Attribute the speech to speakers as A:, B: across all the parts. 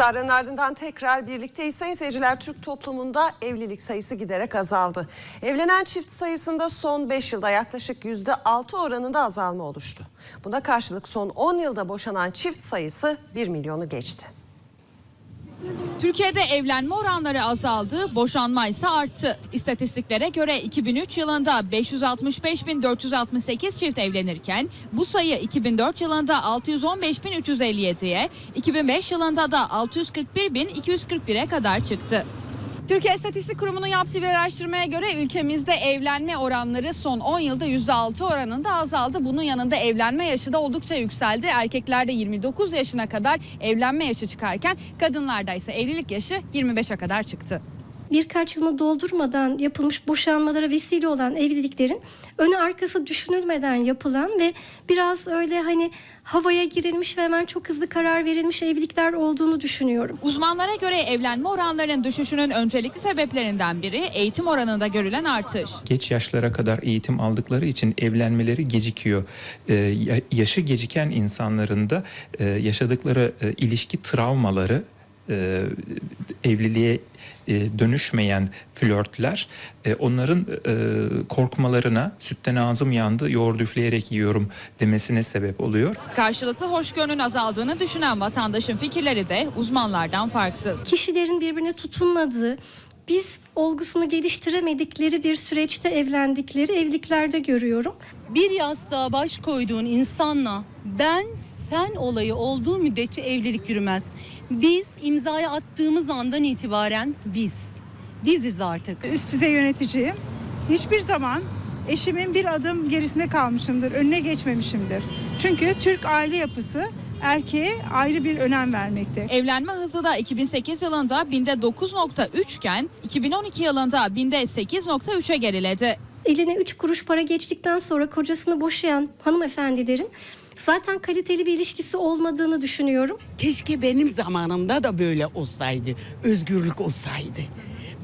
A: Kısa ardından tekrar birlikteyiz. Sayın seyirciler Türk toplumunda evlilik sayısı giderek azaldı. Evlenen çift sayısında son 5 yılda yaklaşık %6 oranında azalma oluştu. Buna karşılık son 10 yılda boşanan çift sayısı 1 milyonu geçti.
B: Türkiye'de evlenme oranları azaldı, boşanma ise arttı. İstatistiklere göre 2003 yılında 565.468 çift evlenirken bu sayı 2004 yılında 615.357'ye, 2005 yılında da 641.241'e kadar çıktı. Türkiye İstatistik Kurumu'nun yaptığı bir araştırmaya göre ülkemizde evlenme oranları son 10 yılda %6 oranında azaldı. Bunun yanında evlenme yaşı da oldukça yükseldi. Erkeklerde 29 yaşına kadar evlenme yaşı çıkarken kadınlarda ise evlilik yaşı 25'e kadar çıktı.
C: Birkaç yılını doldurmadan yapılmış boşanmalara vesile olan evliliklerin önü arkası düşünülmeden yapılan ve biraz öyle hani havaya girilmiş ve hemen çok hızlı karar verilmiş evlilikler olduğunu düşünüyorum.
B: Uzmanlara göre evlenme oranlarının düşüşünün öncelikli sebeplerinden biri eğitim oranında görülen artış.
D: geç yaşlara kadar eğitim aldıkları için evlenmeleri gecikiyor. Ee, ya- yaşı geciken insanların da e, yaşadıkları e, ilişki travmaları e, evliliğe e, dönüşmeyen flörtler e, onların e, korkmalarına sütten ağzım yandı yoğurdu üfleyerek yiyorum demesine sebep oluyor.
B: Karşılıklı hoşgörünün azaldığını düşünen vatandaşın fikirleri de uzmanlardan farksız.
C: Kişilerin birbirine tutunmadığı, biz olgusunu geliştiremedikleri bir süreçte evlendikleri evliliklerde görüyorum.
E: bir yastığa baş koyduğun insanla ben sen olayı olduğu müddetçe evlilik yürümez. Biz imzayı attığımız andan itibaren biz. Biziz artık.
F: üst düzey yöneticiyim. Hiçbir zaman eşimin bir adım gerisinde kalmışımdır, önüne geçmemişimdir. Çünkü Türk aile yapısı erkeğe ayrı bir önem vermekte.
B: Evlenme hızı da 2008 yılında binde 9.3 iken 2012 yılında binde 8.3'e geriledi.
C: Eline üç kuruş para geçtikten sonra kocasını boşayan hanımefendilerin zaten kaliteli bir ilişkisi olmadığını düşünüyorum.
G: Keşke benim zamanımda da böyle olsaydı. Özgürlük olsaydı.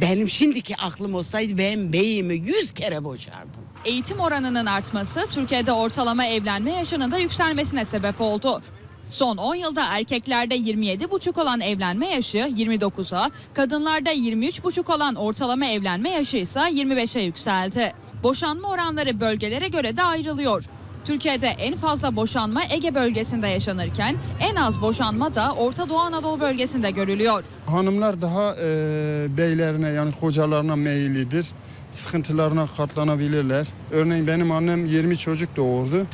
G: Benim şimdiki aklım olsaydı ben beyimi yüz kere boşardım.
B: Eğitim oranının artması Türkiye'de ortalama evlenme yaşının da yükselmesine sebep oldu. Son 10 yılda erkeklerde 27,5 olan evlenme yaşı 29'a, kadınlarda 23,5 olan ortalama evlenme yaşı ise 25'e yükseldi. Boşanma oranları bölgelere göre de ayrılıyor. Türkiye'de en fazla boşanma Ege bölgesinde yaşanırken en az boşanma da Orta Doğu Anadolu bölgesinde görülüyor.
H: Hanımlar daha e, beylerine yani kocalarına meyillidir. Sıkıntılarına katlanabilirler. Örneğin benim annem 20 çocuk doğurdu.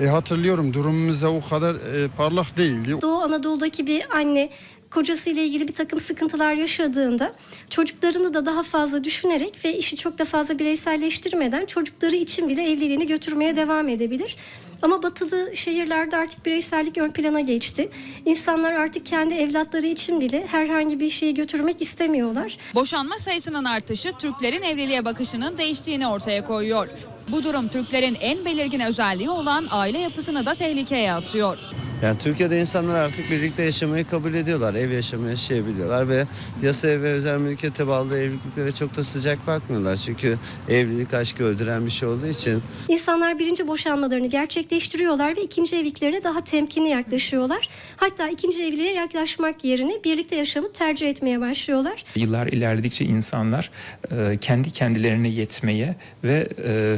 H: E, hatırlıyorum durumumuz da o kadar e, parlak değildi.
C: Doğu Anadolu'daki bir anne kocasıyla ilgili bir takım sıkıntılar yaşadığında çocuklarını da daha fazla düşünerek ve işi çok da fazla bireyselleştirmeden çocukları için bile evliliğini götürmeye devam edebilir. Ama batılı şehirlerde artık bireysellik ön plana geçti. İnsanlar artık kendi evlatları için bile herhangi bir şeyi götürmek istemiyorlar.
B: Boşanma sayısının artışı Türklerin evliliğe bakışının değiştiğini ortaya koyuyor. Bu durum Türklerin en belirgin özelliği olan aile yapısını da tehlikeye atıyor.
I: Yani Türkiye'de insanlar artık birlikte yaşamayı kabul ediyorlar. Ev yaşamı yaşayabiliyorlar ve yasaya ve özel mülkiyete bağlı evliliklere çok da sıcak bakmıyorlar. Çünkü evlilik aşkı öldüren bir şey olduğu için
C: İnsanlar birinci boşanmalarını gerçekleştiriyorlar ve ikinci evliliklerine daha temkinli yaklaşıyorlar. Hatta ikinci evliliğe yaklaşmak yerine birlikte yaşamı tercih etmeye başlıyorlar.
D: Yıllar ilerledikçe insanlar e, kendi kendilerine yetmeye ve e,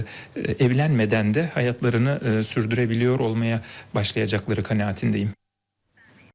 D: evlenmeden de hayatlarını e, sürdürebiliyor olmaya başlayacakları kanaatindeyim.